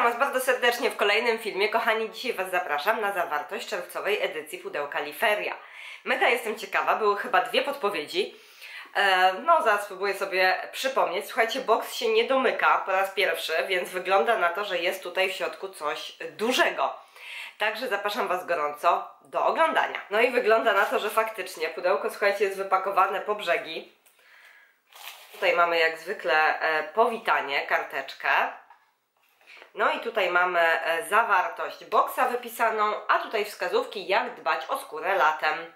Witam Was bardzo serdecznie w kolejnym filmie. Kochani, dzisiaj Was zapraszam na zawartość czerwcowej edycji pudełka Liferia. Mega jestem ciekawa, były chyba dwie podpowiedzi. E, no, zaraz spróbuję sobie przypomnieć. Słuchajcie, box się nie domyka po raz pierwszy, więc wygląda na to, że jest tutaj w środku coś dużego. Także zapraszam Was gorąco do oglądania. No i wygląda na to, że faktycznie pudełko, słuchajcie, jest wypakowane po brzegi. Tutaj mamy jak zwykle e, powitanie, karteczkę. No i tutaj mamy e, zawartość boksa wypisaną, a tutaj wskazówki jak dbać o skórę latem.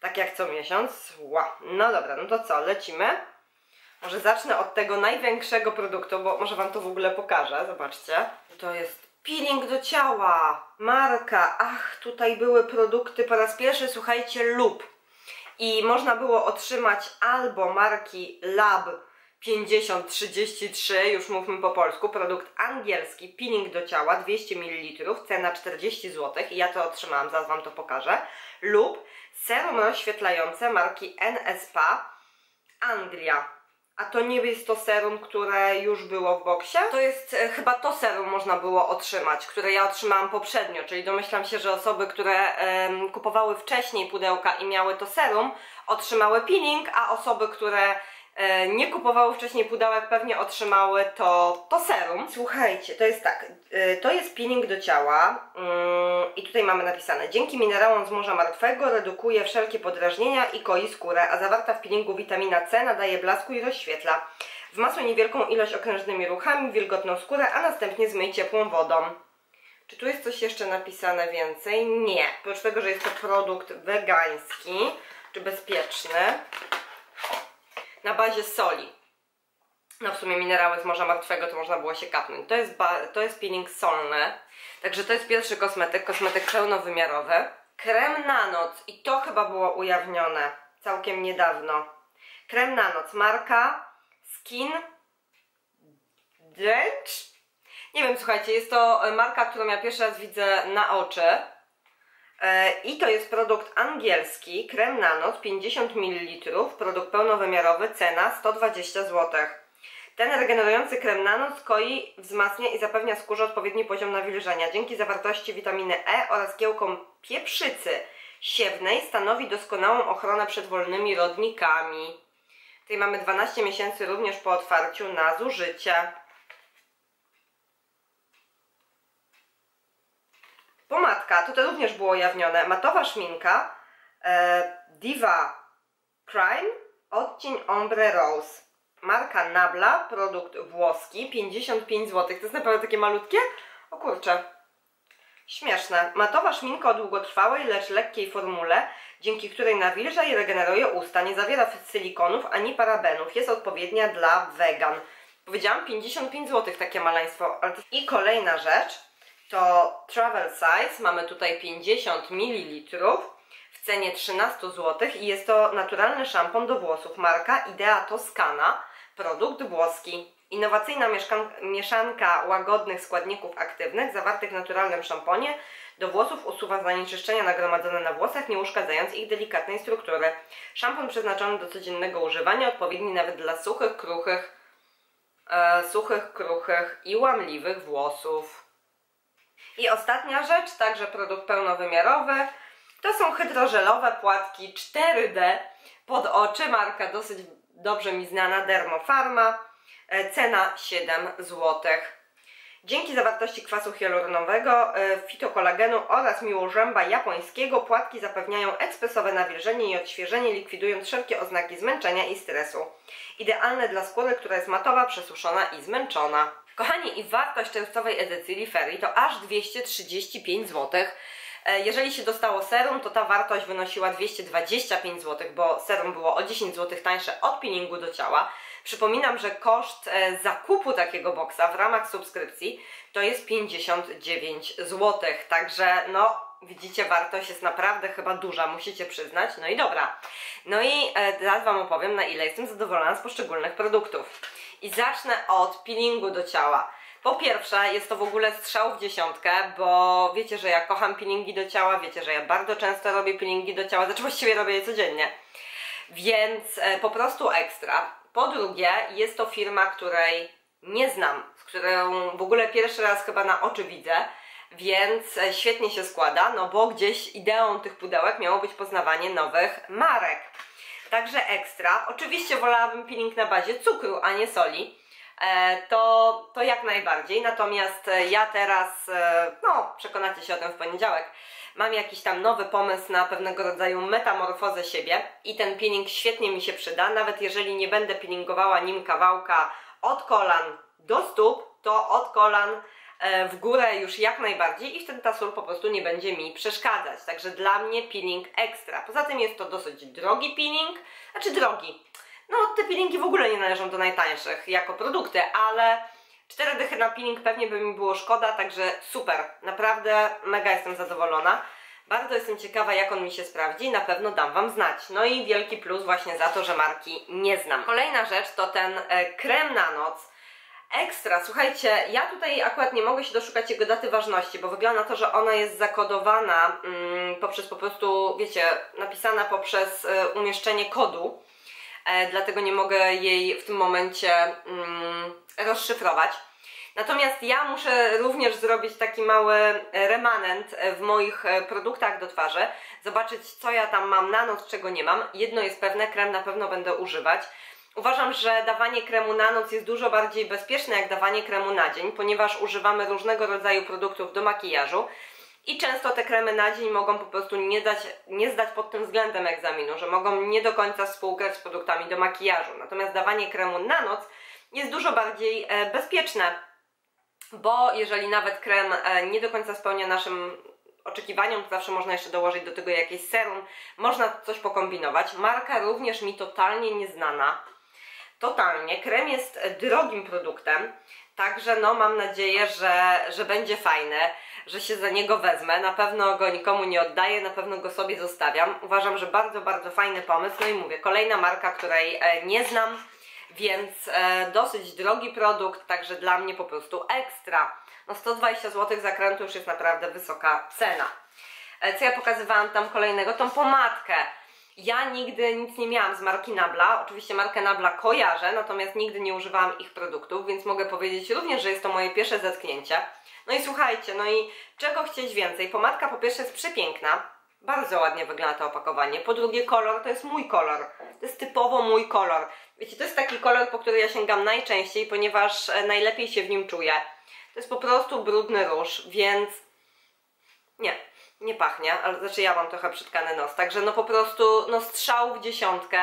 Tak jak co miesiąc. Wow. No dobra, no to co, lecimy? Może zacznę od tego największego produktu, bo może Wam to w ogóle pokażę. Zobaczcie. To jest peeling do ciała. Marka. Ach, tutaj były produkty po raz pierwszy, słuchajcie, lub. I można było otrzymać albo marki Lab 5033, już mówmy po polsku, produkt angielski, peeling do ciała, 200 ml, cena 40 zł ja to otrzymałam, zaraz Wam to pokażę, lub serum rozświetlające marki NSPA Anglia. A to nie jest to serum, które już było w boksie? To jest e, chyba to serum można było otrzymać, które ja otrzymałam poprzednio, czyli domyślam się, że osoby, które e, kupowały wcześniej pudełka i miały to serum, otrzymały peeling, a osoby, które nie kupowały wcześniej pudełek, pewnie otrzymały to, to serum. Słuchajcie, to jest tak, e, to jest peeling do ciała mm, i tutaj mamy napisane Dzięki minerałom z Morza Martwego redukuje wszelkie podrażnienia i koi skórę, a zawarta w peelingu witamina C nadaje blasku i rozświetla. Wmasło niewielką ilość okrężnymi ruchami, wilgotną skórę, a następnie zmyj ciepłą wodą. Czy tu jest coś jeszcze napisane więcej? Nie. Oprócz tego, że jest to produkt wegański, czy bezpieczny, na bazie soli. No w sumie minerały z Morza Martwego to można było się kapnąć. To jest, to jest peeling solny. Także to jest pierwszy kosmetyk, kosmetyk pełnowymiarowy. Krem na noc i to chyba było ujawnione całkiem niedawno. Krem na noc, marka Skin Drench? Nie wiem, słuchajcie, jest to marka, którą ja pierwszy raz widzę na oczy. E, I to jest produkt angielski, krem na noc, 50 ml, produkt pełnowymiarowy, cena 120 zł. Ten regenerujący krem na noc koi, wzmacnia i zapewnia skórze odpowiedni poziom nawilżenia. Dzięki zawartości witaminy E oraz kiełkom pieprzycy siewnej stanowi doskonałą ochronę przed wolnymi rodnikami. Tutaj mamy 12 miesięcy również po otwarciu na zużycie. Pomadka, tutaj również było ujawnione. Matowa szminka e, Diva Crime, odcień Ombre Rose. Marka Nabla, produkt włoski, 55 zł. To jest naprawdę takie malutkie? O kurczę. Śmieszne. Matowa szminka o długotrwałej, lecz lekkiej formule, dzięki której nawilża i regeneruje usta. Nie zawiera silikonów ani parabenów. Jest odpowiednia dla wegan. Powiedziałam 55 zł takie maleństwo. I kolejna rzecz to travel size, mamy tutaj 50 ml w cenie 13 zł i jest to naturalny szampon do włosów marka Idea Toscana, produkt włoski. Innowacyjna mieszanka łagodnych składników aktywnych zawartych w naturalnym szamponie do włosów usuwa zanieczyszczenia nagromadzone na włosach, nie uszkadzając ich delikatnej struktury. Szampon przeznaczony do codziennego używania, odpowiedni nawet dla suchych, kruchych, e, suchych, kruchych i łamliwych włosów. I ostatnia rzecz, także produkt pełnowymiarowy, to są hydrożelowe płatki 4D pod oczy, marka dosyć dobrze mi znana, Dermofarma, e, cena 7 zł. Dzięki zawartości kwasu hialuronowego, e, fitokolagenu oraz miłożęba japońskiego płatki zapewniają ekspresowe nawilżenie i odświeżenie, likwidując wszelkie oznaki zmęczenia i stresu. Idealne dla skóry, która jest matowa, przesuszona i zmęczona. Kochani, i wartość czerwcowej edycji Liferii to aż 235 zł. E, jeżeli się dostało serum, to ta wartość wynosiła 225 zł, bo serum było o 10 zł tańsze od peelingu do ciała. Przypominam, że koszt e, zakupu takiego boksa w ramach subskrypcji to jest 59 zł, także no widzicie, wartość jest naprawdę chyba duża, musicie przyznać. No i dobra. No i e, teraz Wam opowiem, na ile jestem zadowolona z poszczególnych produktów. I zacznę od peelingu do ciała. Po pierwsze, jest to w ogóle strzał w dziesiątkę, bo wiecie, że ja kocham peelingi do ciała, wiecie, że ja bardzo często robię peelingi do ciała, znaczy właściwie robię je codziennie. Więc e, po prostu ekstra. Po drugie, jest to firma, której nie znam, z którą w ogóle pierwszy raz chyba na oczy widzę, więc e, świetnie się składa, no bo gdzieś ideą tych pudełek miało być poznawanie nowych marek. Także ekstra. Oczywiście wolałabym peeling na bazie cukru, a nie soli. E, to, to jak najbardziej. Natomiast e, ja teraz, no przekonacie się o tym w poniedziałek, mam jakiś tam nowy pomysł na pewnego rodzaju metamorfozę siebie i ten peeling świetnie mi się przyda, nawet jeżeli nie będę peelingowała nim kawałka od kolan do stóp, to od kolan e, w górę już jak najbardziej i wtedy ta sól po prostu nie będzie mi przeszkadzać. Także dla mnie peeling ekstra. Poza tym jest to dosyć drogi peeling, znaczy drogi. No te peelingi w ogóle nie należą do najtańszych jako produkty, ale cztery dychy na peeling pewnie by mi było szkoda, także super. Naprawdę mega jestem zadowolona. Bardzo jestem ciekawa, jak on mi się sprawdzi. Na pewno dam Wam znać. No i wielki plus właśnie za to, że marki nie znam. Kolejna rzecz to ten e, krem na noc. Ekstra, słuchajcie, ja tutaj akurat nie mogę się doszukać jego daty ważności, bo wygląda na to, że ona jest zakodowana mm, poprzez po prostu, wiecie, napisana poprzez y, umieszczenie kodu, e, dlatego nie mogę jej w tym momencie mm, rozszyfrować. Natomiast ja muszę również zrobić taki mały remanent w moich e, produktach do twarzy, zobaczyć co ja tam mam na noc, czego nie mam. Jedno jest pewne, krem na pewno będę używać. Uważam, że dawanie kremu na noc jest dużo bardziej bezpieczne jak dawanie kremu na dzień, ponieważ używamy różnego rodzaju produktów do makijażu i często te kremy na dzień mogą po prostu nie, dać, nie zdać pod tym względem egzaminu, że mogą nie do końca współgrać z produktami do makijażu. Natomiast dawanie kremu na noc jest dużo bardziej e, bezpieczne bo jeżeli nawet krem e, nie do końca spełnia naszym oczekiwaniom, to zawsze można jeszcze dołożyć do tego jakieś serum, można coś pokombinować. Marka również mi totalnie nieznana. Totalnie. Krem jest drogim produktem, także no mam nadzieję, że, że będzie fajny, że się za niego wezmę. Na pewno go nikomu nie oddaję, na pewno go sobie zostawiam. Uważam, że bardzo, bardzo fajny pomysł. No i mówię, kolejna marka, której e, nie znam, więc e, dosyć drogi produkt, także dla mnie po prostu ekstra. No 120 zł zakrętu już jest naprawdę wysoka cena. E, co ja pokazywałam tam kolejnego? Tą pomadkę. Ja nigdy nic nie miałam z marki Nabla, oczywiście markę Nabla kojarzę, natomiast nigdy nie używałam ich produktów, więc mogę powiedzieć również, że jest to moje pierwsze zetknięcie. No i słuchajcie, no i czego chcieć więcej? Pomadka po pierwsze jest przepiękna, bardzo ładnie wygląda to opakowanie. Po drugie kolor, to jest mój kolor. To jest typowo mój kolor. Wiecie, to jest taki kolor, po który ja sięgam najczęściej, ponieważ e, najlepiej się w nim czuję. To jest po prostu brudny róż, więc nie, nie pachnie, ale znaczy ja mam trochę przytkany nos, także no po prostu no strzał w dziesiątkę,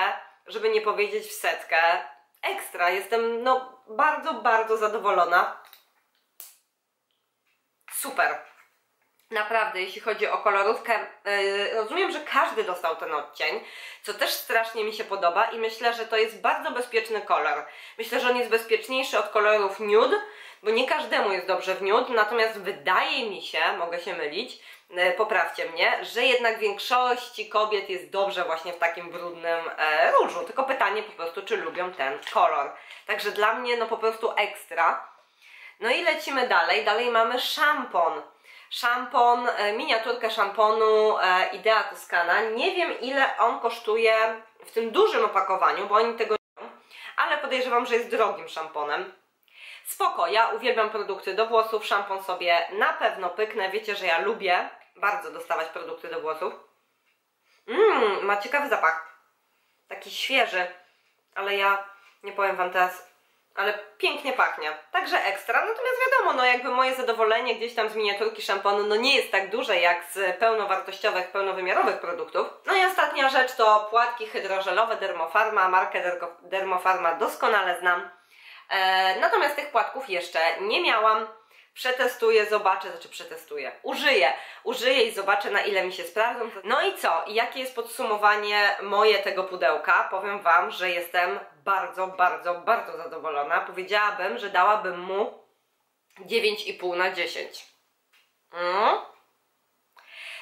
żeby nie powiedzieć w setkę. Ekstra, jestem no bardzo, bardzo zadowolona. Super. Naprawdę, jeśli chodzi o kolorówkę, yy, rozumiem, że każdy dostał ten odcień, co też strasznie mi się podoba i myślę, że to jest bardzo bezpieczny kolor. Myślę, że on jest bezpieczniejszy od kolorów nude, bo nie każdemu jest dobrze w nude, natomiast wydaje mi się, mogę się mylić, yy, poprawcie mnie, że jednak większości kobiet jest dobrze właśnie w takim brudnym yy, różu. Tylko pytanie po prostu, czy lubią ten kolor. Także dla mnie no po prostu ekstra. No i lecimy dalej. Dalej mamy szampon szampon, e, miniaturkę szamponu e, Idea Toscana. Nie wiem ile on kosztuje w tym dużym opakowaniu, bo oni tego nie mają, ale podejrzewam, że jest drogim szamponem. Spoko, ja uwielbiam produkty do włosów, szampon sobie na pewno pyknę, wiecie, że ja lubię bardzo dostawać produkty do włosów. Mmm, ma ciekawy zapach, taki świeży, ale ja nie powiem Wam teraz ale pięknie pachnie. Także ekstra. Natomiast wiadomo, no jakby moje zadowolenie gdzieś tam z miniaturki szamponu no nie jest tak duże jak z pełnowartościowych, pełnowymiarowych produktów. No i ostatnia rzecz to płatki hydrożelowe Dermofarma. Markę Dermofarma doskonale znam. E, natomiast tych płatków jeszcze nie miałam przetestuję, zobaczę, znaczy przetestuję, użyję, użyję i zobaczę na ile mi się sprawdzą. No i co? jakie jest podsumowanie moje tego pudełka? Powiem Wam, że jestem bardzo, bardzo, bardzo zadowolona. Powiedziałabym, że dałabym mu 9,5 na 10. Mm?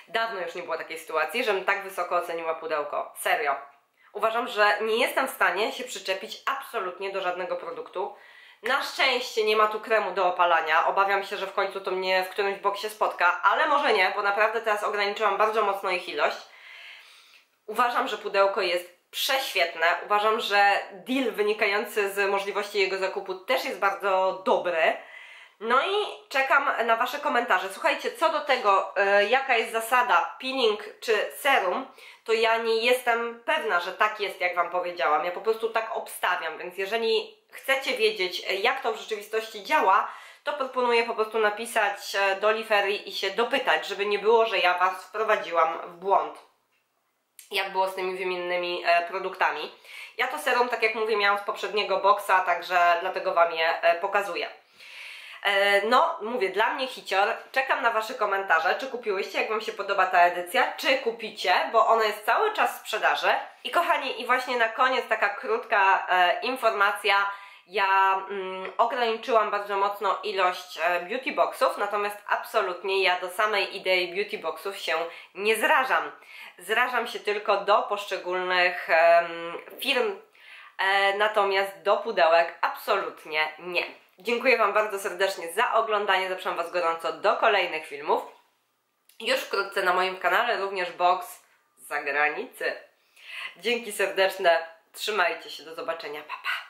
Dawno już nie było takiej sytuacji, żebym tak wysoko oceniła pudełko. Serio. Uważam, że nie jestem w stanie się przyczepić absolutnie do żadnego produktu. Na szczęście nie ma tu kremu do opalania. Obawiam się, że w końcu to mnie w którymś boksie spotka, ale może nie, bo naprawdę teraz ograniczyłam bardzo mocno ich ilość. Uważam, że pudełko jest prześwietne. Uważam, że deal wynikający z możliwości jego zakupu też jest bardzo dobry. No i czekam na Wasze komentarze. Słuchajcie, co do tego, e, jaka jest zasada peeling czy serum, to ja nie jestem pewna, że tak jest, jak Wam powiedziałam. Ja po prostu tak obstawiam, więc jeżeli chcecie wiedzieć, e, jak to w rzeczywistości działa, to proponuję po prostu napisać e, do Lifery i się dopytać, żeby nie było, że ja Was wprowadziłam w błąd. Jak było z tymi wymiennymi produktami. Ja to serum, tak jak mówię, miałam z poprzedniego boxa, także dlatego Wam je pokazuję. E, No, mówię, dla mnie hicior. Czekam na Wasze komentarze, czy kupiłyście, jak Wam się podoba ta edycja, czy kupicie, bo ona jest cały czas w sprzedaży. I kochani, i właśnie na koniec taka krótka e, informacja. Ja mm, ograniczyłam bardzo mocno ilość e, beauty boxów, natomiast absolutnie ja do samej idei beauty boxów się nie zrażam. Zrażam się tylko do poszczególnych em, firm, e, natomiast do pudełek absolutnie nie. Dziękuję Wam bardzo serdecznie za oglądanie, zapraszam Was gorąco do kolejnych filmów. Już wkrótce na moim kanale również box z zagranicy. Dzięki serdeczne, trzymajcie się, do zobaczenia, pa pa!